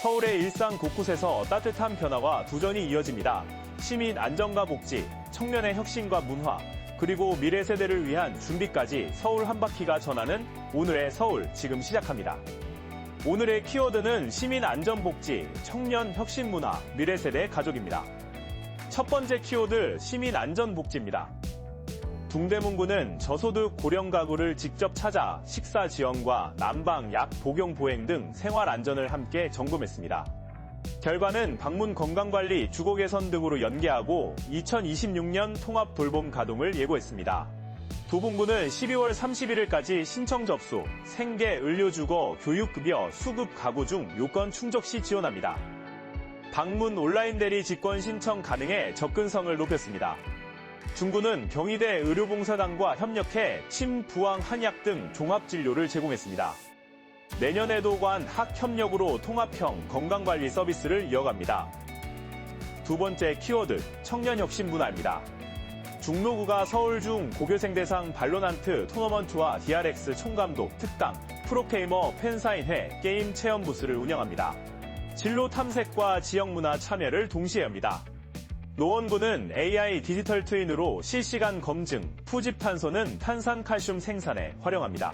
서울의 일상 곳곳에서 따뜻한 변화와 도전이 이어집니다. 시민 안전과 복지, 청년의 혁신과 문화, 그리고 미래 세대를 위한 준비까지 서울 한 바퀴가 전하는 오늘의 서울 지금 시작합니다. 오늘의 키워드는 시민 안전복지, 청년 혁신 문화, 미래 세대 가족입니다. 첫 번째 키워드 시민 안전복지입니다. 둥대문구는 저소득 고령 가구를 직접 찾아 식사 지원과 난방, 약, 복용 보행 등 생활 안전을 함께 점검했습니다. 결과는 방문 건강관리, 주거 개선 등으로 연계하고 2026년 통합 돌봄 가동을 예고했습니다. 도봉구는 12월 31일까지 신청 접수, 생계, 의료 주거, 교육급여, 수급 가구 중 요건 충족 시 지원합니다. 방문 온라인 대리 직권 신청 가능해 접근성을 높였습니다. 중구는 경희대 의료봉사단과 협력해 침, 부항, 한약 등 종합진료를 제공했습니다. 내년에도 관 학협력으로 통합형 건강관리 서비스를 이어갑니다. 두 번째 키워드, 청년혁신 문화입니다. 중로구가 서울 중 고교생 대상 발로난트 토너먼트와 DRX 총감독, 특강, 프로게이머 팬사인회, 게임 체험 부스를 운영합니다. 진로 탐색과 지역 문화 참여를 동시에 합니다. 노원구는 AI 디지털 트윈으로 실시간 검증, 푸집 탄소는 탄산칼슘 생산에 활용합니다.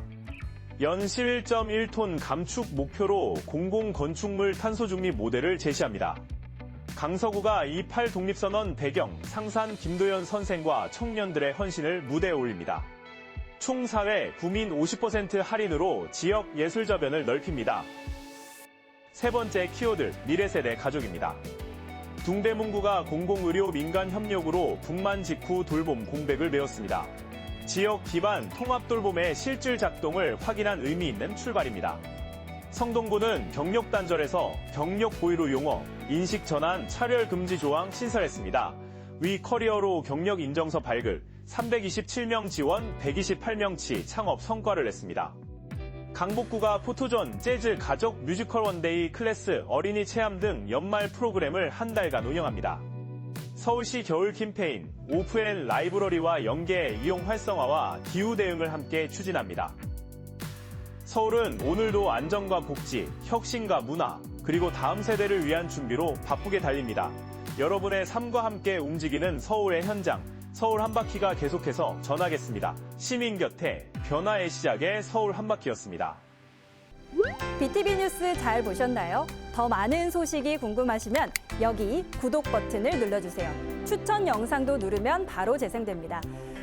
연 11.1톤 감축 목표로 공공 건축물 탄소 중립 모델을 제시합니다. 강서구가 28 독립선언 배경 상산 김도연 선생과 청년들의 헌신을 무대에 올립니다. 총 사회 구민 50% 할인으로 지역 예술 저변을 넓힙니다. 세 번째 키워드 미래 세대 가족입니다. 둥대문구가 공공의료 민간 협력으로 북만 직후 돌봄 공백을 메웠습니다. 지역 기반 통합 돌봄의 실질 작동을 확인한 의미 있는 출발입니다. 성동구는 경력 단절에서 경력 보이로 용어, 인식 전환, 차별 금지 조항 신설했습니다. 위 커리어로 경력 인정서 발급, 327명 지원, 128명치 창업 성과를 냈습니다. 강북구가 포토존, 재즈, 가족, 뮤지컬 원데이, 클래스, 어린이 체험 등 연말 프로그램을 한 달간 운영합니다. 서울시 겨울 캠페인 오프앤 라이브러리와 연계 이용 활성화와 기후 대응을 함께 추진합니다. 서울은 오늘도 안전과 복지, 혁신과 문화, 그리고 다음 세대를 위한 준비로 바쁘게 달립니다. 여러분의 삶과 함께 움직이는 서울의 현장, 서울 한 바퀴가 계속해서 전하겠습니다. 시민 곁에 변화의 시작의 서울 한 바퀴였습니다. BTV 뉴스 잘 보셨나요? 더 많은 소식이 궁금하시면 여기 구독 버튼을 눌러주세요. 추천 영상도 누르면 바로 재생됩니다.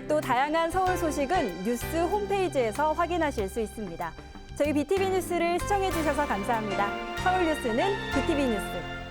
또 다양한 서울 소식은 뉴스 홈페이지에서 확인하실 수 있습니다. 저희 BTV 뉴스를 시청해주셔서 감사합니다. 서울 뉴스는 BTV 뉴스.